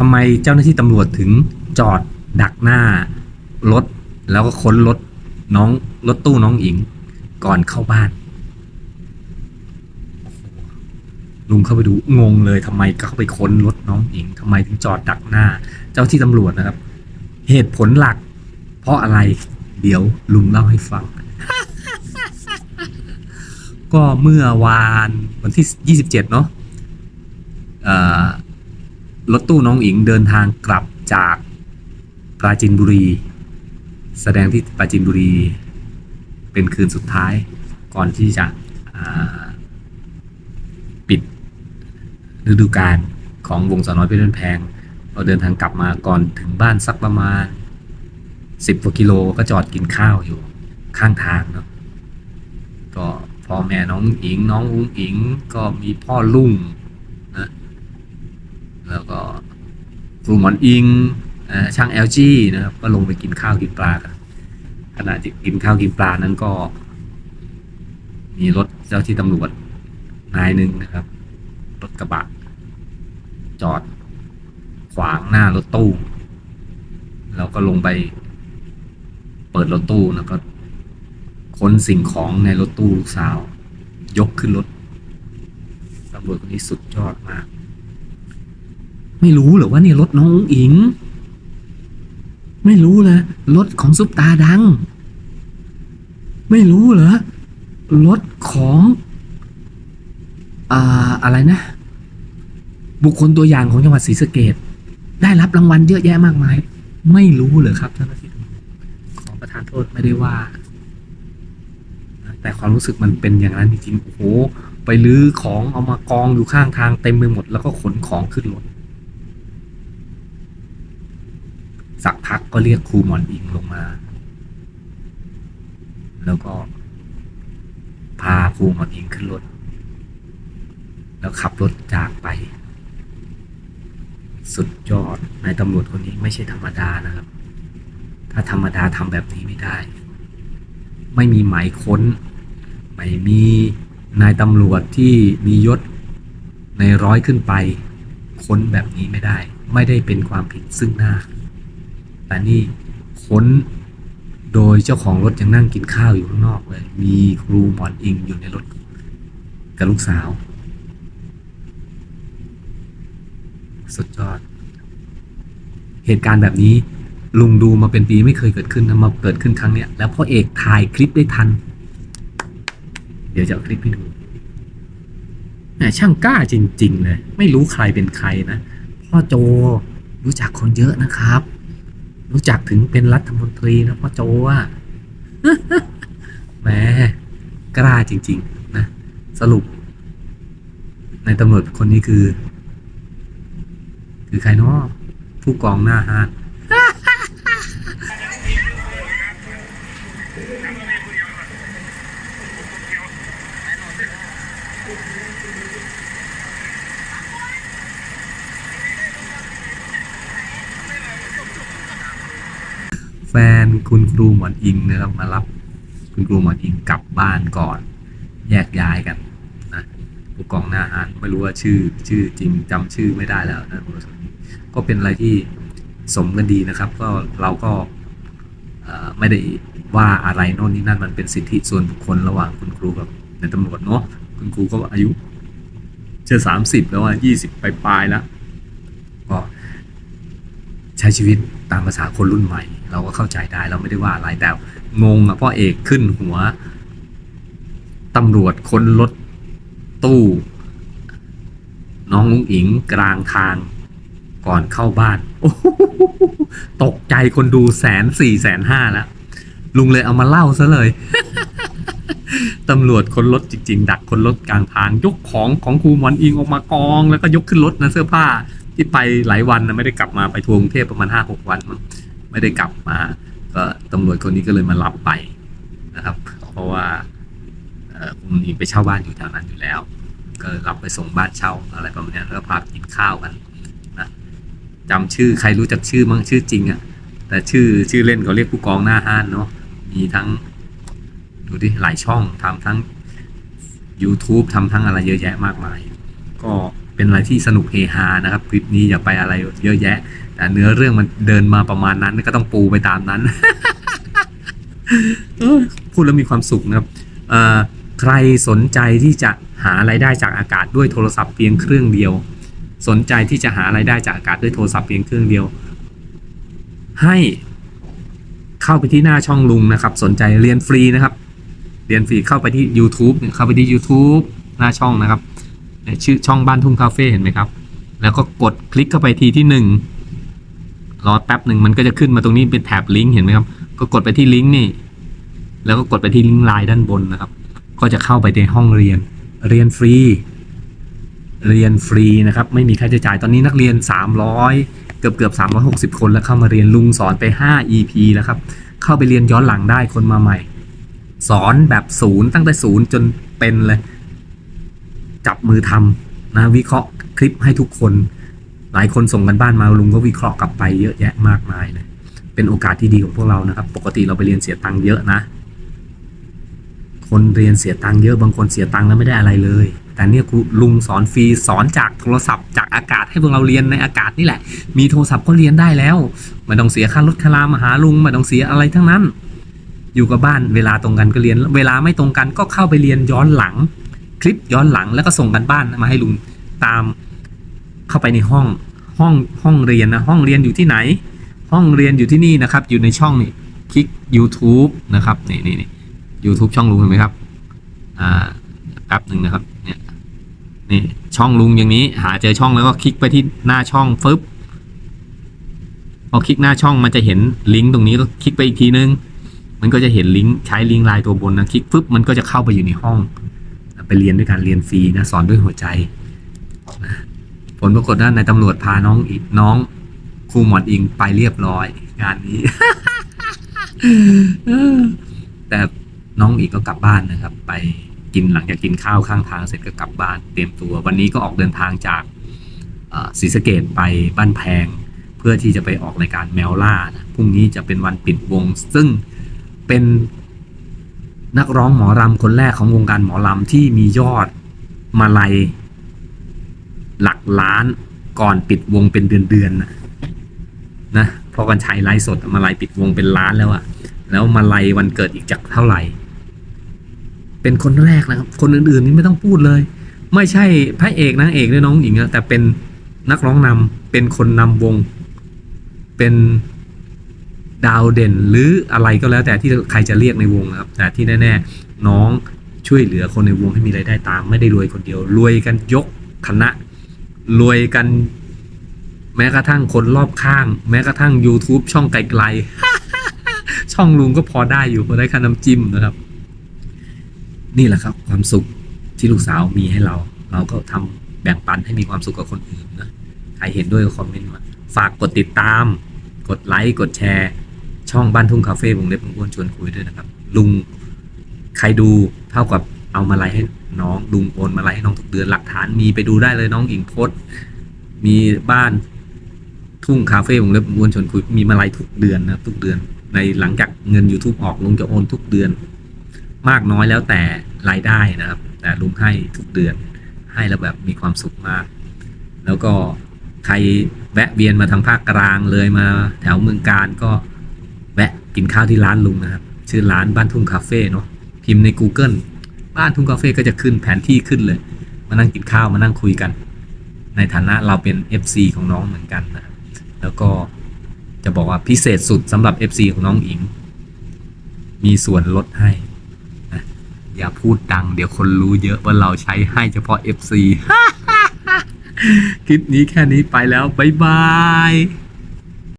ทำไมเจ้าหน้าที่ตำรวจถึงจอดดักหน้ารถ แล้วก็ค้นรถน้องรถตู้น้องอิงก่อนเข้าบ้านลุงเข้าไปดูงงเลยทำไมเข้าไปค้นรถน้องอิงทำไมถึงจอดดักหน้า เจ้าที่ตำรวจนะครับ เหตุผลหลัก เพราะอะไร เดี๋ยวลุงเล่าให้ฟัง ก็เมื่อวานวันที่27เนาะเอ่อ รถตู้น้องอิงเดินทางกลับจากปราจินบุรี แสดงที่ปราจินบุรี เป็นคืนสุดท้ายก่อนที่จะปิดฤดูกาลของวงสาวน้อยเพชรบ้านแพงเราเดินทางกลับมาก่อนถึงบ้านสักประมาณ10กว่ากิโลก็จอดกินข้าวอยู่ข้างทางเนาะก็พ่อแม่น้องอิงน้องอุ้งอิงก็มีพ่อลุงนะ แล้วก็ ครูหมอนอิงเอ่อช่าง LG นะครับ ก็ลงไปกินข้าวกินปลากันขณะที่กินข้าวกินปลานั้นก็ มีรถเจ้าที่ตำรวจนายหนึ่งนะครับ รถกระบะ จอด ขวางหน้ารถตู้แล้วก็ลงไป เปิดรถตู้แล้วก็ค้นสิ่งของในรถตู้ลูกสาว ยกขึ้นรถตำรวจคนนี้สุดยอดมาก ไม่รู้หรอว่านี่รถน้องอิง ไม่รู้เลยรถของซุปตาดัง ไม่รู้เหรอรถของอ่าอะไรนะ บุคคลตัวอย่างของจังหวัดศรีสะเกดได้รับรางวัลเยอะแยะมากมาย ไม่รู้เหรอครับเจ้าน้าที่ตำรวจขอประทานโทษไม่ได้ว่า แต่ความรู้สึกมันเป็นอย่างนั้นจริงๆโอ้โหไปลื้อของเอามากองอยู่ข้างทางเต็มไปหมดแล้วก็ขนของขึ้นรถ สักพักก็เรียกครูหมอนอิงลงมา แล้วก็ พาครูหมอนอิงขึ้นรถ แล้วขับรถจากไป สุดยอดนายตำรวจคนนี้ไม่ใช่ธรรมดานะครับ ถ้าธรรมดาทำแบบนี้ไม่ได้ ไม่มีหมายค้น ไม่มีนายตำรวจที่มียศในร้อยขึ้นไป ค้นแบบนี้ไม่ได้ ไม่ได้เป็นความผิดซึ่งหน้า แต่นี่ค้นโดยเจ้าของรถยังนั่งกินข้าวอยู่ข้างนอกเลย มีครูหมอนอิงอยู่ในรถกับลูกสาว สุดยอด เหตุการณ์แบบนี้ลุงดูมาเป็นปีไม่เคยเกิดขึ้นนะมาเกิดขึ้นครั้งเนี้ยแล้วพ่อเอกถ่ายคลิปได้ทัน เดี๋ยวจะเอาคลิปให้ดูแหมช่างกล้าจริง ๆ เลย ไม่รู้ใครเป็นใครนะ พ่อโจรู้จักคนเยอะนะครับ รู้จักถึงเป็นรัฐมนตรีนะพ่อโจว่าแหมกล้าจริง ๆ นะ สรุป ในตำรวจคนนี้คือ คือใครเนาะผู้กองหน้าฮาน ฟนคุณครูหมอนอิงนะครับมารับคุณครูหมอนอิงกลับบ้านก่อน แยกย้ายกันนะผู้กองหน้าฮานไม่รู้ว่าชื่อชื่อจริงจำชื่อไม่ได้แล้วนะก็เป็นอะไรที่สมกันดีนะครับ ก็เราก็ไม่ได้ว่าอะไรโน่นนี่นั่นมันเป็นสิทธิส่วนบุคคลระหว่างคุณครูกับในตำรวจเนาะคุณครูก็อายุจะสามสิบแล้วอะยี่สิบปลายๆแล้วก็ใช้ชีวิต ตามภาษาคนรุ่นใหม่ เราก็เข้าใจได้เราไม่ได้ว่าอะไรแต่งงอะพ่อเอกขึ้นหัวตำรวจค้นรถตู้ น้องลุงอิงกลางทางก่อนเข้าบ้าน ตกใจคนดูแสนสี่แสนห้าแล้วลุงเลยเอามาเล่าซะเลย ตำรวจคนรถจริง ๆ ดักคนรถกลางทาง ยกของของครูหมอนอิงออกมากอง แล้วก็ยกขึ้นรถนะเสื้อผ้า ที่ไปหลายวันนะไม่ได้กลับมาไปทวงกรุงเทพประมาณห้าหกวันมั้งไม่ได้กลับมา ก็ตำรวจคนนี้ก็เลยมารับไปนะครับ เพราะว่าคุณอิงไปเช่าบ้านอยู่แถวนั้นอยู่แล้ว ก็รับไปส่งบ้านเช่าอะไรประมาณนี้แล้วก็พาไปกินข้าวกันนะจำชื่อใครรู้จักชื่อมั้งชื่อจริงอะ่ะแต่ชื่อชื่อเล่นเขาเรียกผู้กองหน้าห้านเนาะมีทั้งดูดิหลายช่องทำทั้ง YouTube ทำทั้งอะไรเยอะแยะมากมาย เป็นอะไรที่สนุกเฮฮานะครับคลิปนี้อย่าไปอะไรเยอะแยะ แต่เนื้อเรื่องมันเดินมาประมาณนั้นก็ต้องปูไปตามนั้นพูดแล้วมีความสุขนะครับใครสนใจที่จะหารายได้จากอากาศด้วยโทรศัพท์เพียงเครื่องเดียว สนใจที่จะหารายได้จากอากาศด้วยโทรศัพท์เพียงเครื่องเดียว ให้เข้าไปที่หน้าช่องลุงนะครับ สนใจเรียนฟรีนะครับ เรียนฟรีเข้าไปที่ YouTube เนี่ยเข้าไปที่ YouTube หน้าช่องนะครับ เนี่ยชื่อช่องบ้านทุ่งคาเฟ่เห็นไหมครับ แล้วก็กดคลิกเข้าไปทีที่หนึ่งรอแป๊บหนึ่งมันก็จะขึ้นมาตรงนี้เป็นแท็บลิงก์เห็นไหมครับ ก็กดไปที่ลิงก์นี่ แล้วก็กดไปที่ลิงก์ไลน์ด้านบนนะครับ ก็จะเข้าไปในห้องเรียน เรียนฟรี เรียนฟรีนะครับ ไม่มีค่าใช้จ่ายตอนนี้นักเรียน 300 เกือบเกือบ 360 คนแล้วเข้ามาเรียนลุงสอนไป 5 EP แล้วครับ เข้าไปเรียนย้อนหลังได้คนมาใหม่ สอนแบบศูนย์ตั้งแต่ศูนย์จนเป็นเลย จับมือทำนะวิเคราะห์คลิปให้ทุกคน หลายคนส่งกันบ้านมาลุงก็วิเคราะห์กลับไปเยอะแยะมากมายเลยเป็นโอกาสที่ดีของพวกเรานะครับ ปกติเราไปเรียนเสียตังค์เยอะนะ คนเรียนเสียตังค์เยอะบางคนเสียตังค์แล้วไม่ได้อะไรเลย แต่เนี่ยครูลุงสอนฟรีสอนจากโทรศัพท์จากอากาศให้พวกเราเรียนในอากาศนี่แหละ มีโทรศัพท์ก็เรียนได้แล้วไม่ต้องเสียค่ารถคารามาหาลุงไม่ต้องเสียอะไรทั้งนั้น อยู่กับบ้านเวลาตรงกันก็เรียน เวลาไม่ตรงกันก็เข้าไปเรียนย้อนหลัง ลิปย้อนหลังแล้วก็ส่งกันบ้านมาให้ลุงตามเข้าไปในห้องห้องห้องเรียนนะห้องเรียนอยู่ที่ไหน ห้องเรียนอยู่ที่นี่นะครับ อยู่ในช่องนี่คลิก YouTube นะครับนี่นี่นี่ YouTube ช่องลุงเห็นไหมครับอ่าแป๊บหนึ่งนะครับเนี่ยนี่ช่องลุงอย่างนี้หาเจอช่องแล้วก็คลิกไปที่หน้าช่องฟึบพอคลิกหน้าช่องมันจะเห็นลิงก์ตรงนี้ก็คลิกไปอีกทีนึง มันก็จะเห็นลิงก์ใช้ลิงก์ไลน์ตัวบนนะคลิกฟึบมันก็จะเข้าไปอยู่ในห้อง ไปเรียนด้วยการเรียนฟรีนะสอนด้วยหัวใจนะผลปรากฏว่านายตำรวจพาน้องอีกน้องครูหมอนอิงไปเรียบร้อย งานนี้ แต่น้องอีกก็กลับบ้านนะครับ ไปกินหลังจากกินข้าวข้างทางเสร็จก็กลับบ้านเตรียมตัว วันนี้ก็ออกเดินทางจากศรีสะเกดไปบ้านแพง เพื่อที่จะไปออกรายการแมวล่านะพรุ่งนี้จะเป็นวันปิดวง ซึ่งเป็น นักร้องหมอรำคนแรกของวงการหมอรำที่มียอดมาลัย หลักล้านก่อนปิดวงเป็นเดือนๆนะนะพราะกันชัยไลฟ์สดมาลัยปิดวงเป็นล้านแล้วอะแล้วมาลัยวันเกิดอีกจากเท่าไหร่ เป็นคนแรกนะครับ คนอื่นๆนี่ไม่ต้องพูดเลย ไม่ใช่พระเอกนางเอกด้วยน้องหญิงนะแต่เป็นนักร้องนำเป็นคนนำวง เป็น ดาวเด่นหรืออะไรก็แล้วแต่ที่ใครจะเรียกในวงนะครับ แต่ที่แน่ๆ น้องช่วยเหลือคนในวงให้มีรายได้ตามไม่ได้รวยคนเดียว รวยกันยกคณะ รวยกันแม้กระทั่งคนรอบข้าง แม้กระทั่ง YouTube ช่องไกลๆ ช่องลุงก็พอได้อยู่พอได้ค่าน้ำจิ้มนะครับ นี่แหละครับ ความสุขที่ลูกสาวมีให้เรา เราก็ทำแบ่งปันให้มีความสุขกับคนอื่นนะใครเห็นด้วยก็คอมเมนต์มาฝากกดติดตาม กดไลค์กดแชร์ ช่องบ้านทุ่งคาเฟ่วงเล็บอ้วนชวนคุยด้วยนะครับ ลุงใครดูเท่ากับเอามาไลค์ให้น้องลุงโอนมาไลค์ให้น้องทุกเดือนหลักฐานมีไปดูได้เลยน้องอิงโพสมีบ้านทุ่งคาเฟ่วงเล็บอ้วนชวนคุยมีมาไลค์ทุกเดือนนะทุกเดือน ในหลังจากเงิน YouTube ออกลุงจะโอนทุกเดือน มากน้อยแล้วแต่รายได้นะครับ แต่ลุงให้ทุกเดือนให้แล้วแบบมีความสุขมาก แล้วก็ใครแวะเวียนมาทางภาคกลางเลยมาแถวเมืองการก็ กินข้าวที่ร้านลุงนะครับ ชื่อร้านบ้านทุ่งคาเฟ่เนาะพิมพ์ใน Google บ้านทุ่งคาเฟ่ก็จะขึ้นแผนที่ขึ้นเลย มานั่งกินข้าวมานั่งคุยกัน ในฐานะเราเป็น FC ของน้องเหมือนกันนะแล้วก็จะบอกว่าพิเศษสุดสำหรับ FC ของน้องอิง มีส่วนลดให้นะอย่าพูดดัง เดี๋ยวคนรู้เยอะว่าเราใช้ให้เฉพาะ FC คลิปนี้แค่นี้ไปแล้ว บ๊ายบาย